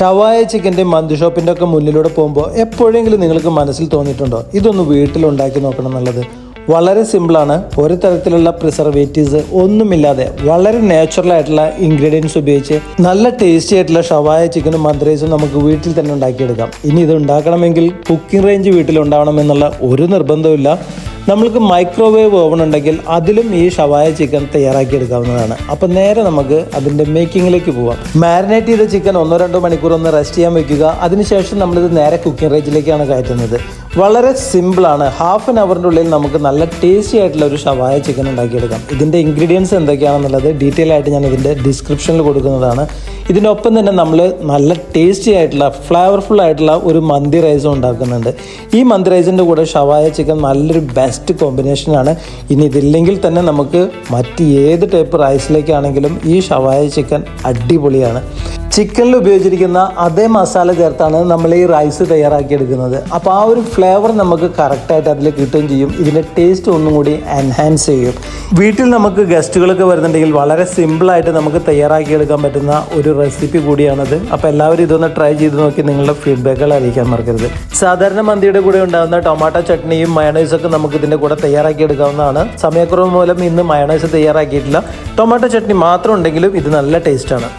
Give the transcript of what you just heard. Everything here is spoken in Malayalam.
ഷവായ ചിക്കന്റെ മന്തി ഷോപ്പിന്റെ ഒക്കെ മുന്നിലൂടെ പോകുമ്പോൾ എപ്പോഴെങ്കിലും നിങ്ങൾക്ക് മനസ്സിൽ തോന്നിയിട്ടുണ്ടോ? ഇതൊന്ന് വീട്ടിൽ ഉണ്ടാക്കി നോക്കണം എന്നുള്ളത്. വളരെ സിമ്പിളാണ്. ഒരു തരത്തിലുള്ള പ്രിസർവേറ്റീവ്സ് ഒന്നുമില്ലാതെ വളരെ നാച്ചുറൽ ആയിട്ടുള്ള ഇൻഗ്രീഡിയൻസ് ഉപയോഗിച്ച് നല്ല ടേസ്റ്റി ആയിട്ടുള്ള ഷവായ ചിക്കനും റൈസും നമുക്ക് വീട്ടിൽ തന്നെ ഉണ്ടാക്കിയെടുക്കാം. ഇനി ഇത് ഉണ്ടാക്കണമെങ്കിൽ കുക്കിംഗ് റേഞ്ച് വീട്ടിൽ ഉണ്ടാവണം എന്നുള്ള ഒരു നിർബന്ധവുമില്ല. നമ്മൾക്ക് മൈക്രോവേവ് ഓവൺ ഉണ്ടെങ്കിൽ അതിലും ഈ ഷവായ ചിക്കൻ തയ്യാറാക്കി എടുക്കാവുന്നതാണ് അപ്പം നേരെ നമുക്ക് അതിന്റെ മേക്കിങ്ങിലേക്ക് പോവാം. മാരിനേറ്റ് ചെയ്ത ചിക്കൻ ഒന്നോ രണ്ടോ മണിക്കൂർ ഒന്ന് റെസ്റ്റ് ചെയ്യാൻ വെക്കുക. അതിനുശേഷം നമ്മളിത് നേരെ കുക്കിംഗ് റേഞ്ചിലേക്കാണ് കയറ്റുന്നത്. വളരെ സിമ്പിളാണ് ഹാഫ് ആൻ അവറിന്റെ ഉള്ളിൽ നമുക്ക് നല്ല ടേസ്റ്റി ആയിട്ടുള്ള ഒരു ഷവായ ചിക്കൻ ഉണ്ടാക്കിയെടുക്കാം. ഇതിന്റെ ഇൻഗ്രീഡിയൻസ് എന്തൊക്കെയാണെന്നുള്ളത് ഡീറ്റെയിൽ ആയിട്ട് ഞാൻ ഇതിന്റെ ഡിസ്ക്രിപ്ഷനിൽ കൊടുക്കുന്നതാണ്. ഇതിനൊപ്പം തന്നെ നമ്മൾ നല്ല ടേസ്റ്റി ആയിട്ടുള്ള ഫ്ലേവർഫുൾ ആയിട്ടുള്ള ഒരു മന്തി റൈസും ഉണ്ടാക്കുന്നുണ്ട്. ഈ മന്തി റൈസിന്റെ കൂടെ ഷവായ ചിക്കൻ നല്ലൊരു ബെസ്റ്റ് കോമ്പിനേഷനാണ് ഇനി ഇതില്ലെങ്കിൽ തന്നെ നമുക്ക് മറ്റ് ഏത് ടൈപ്പ് റൈസിലേക്കാണെങ്കിലും ഈ ഷവായ ചിക്കൻ അടിപൊളിയാണ്. ചിക്കനിൽ ഉപയോഗിച്ചിരിക്കുന്ന അതേ മസാല ചേർത്താണ് നമ്മൾ ഈ റൈസ് തയ്യാറാക്കിയെടുക്കുന്നത്. അപ്പോൾ ആ ഒരു ഫ്ലേവർ നമുക്ക് കറക്റ്റായിട്ട് അതിൽ കിട്ടുകയും ചെയ്യും. ഇതിന്റെ ടേസ്റ്റ് ഒന്നും കൂടി എൻഹാൻസ് ചെയ്യും. വീട്ടിൽ നമുക്ക് ഗസ്റ്റുകളൊക്കെ വരുന്നുണ്ടെങ്കിൽ വളരെ സിമ്പിളായിട്ട് നമുക്ക് തയ്യാറാക്കിയെടുക്കാൻ പറ്റുന്ന ഒരു റെസിപ്പി കൂടിയാണത്. അപ്പോൾ എല്ലാവരും ഇതൊന്ന് ട്രൈ ചെയ്ത് നോക്കി നിങ്ങളുടെ ഫീഡ്ബാക്കുകൾ അറിയിക്കാൻ മറക്കരുത്. സാധാരണ മന്തിയുടെ കൂടെ ഉണ്ടാകുന്ന ടൊമാറ്റോ ചട്നിയും മയണൈസൊക്കെ നമുക്ക് ഇതിന്റെ കൂടെ തയ്യാറാക്കി എടുക്കാവുന്നതാണ് സമയക്കുറവ് മൂലം ഇന്ന് മയണൈസ് തയ്യാറാക്കിയിട്ടില്ല. ടൊമാറ്റോ ചട്നി മാത്രം ഉണ്ടെങ്കിലും ഇത് നല്ല ടേസ്റ്റാണ്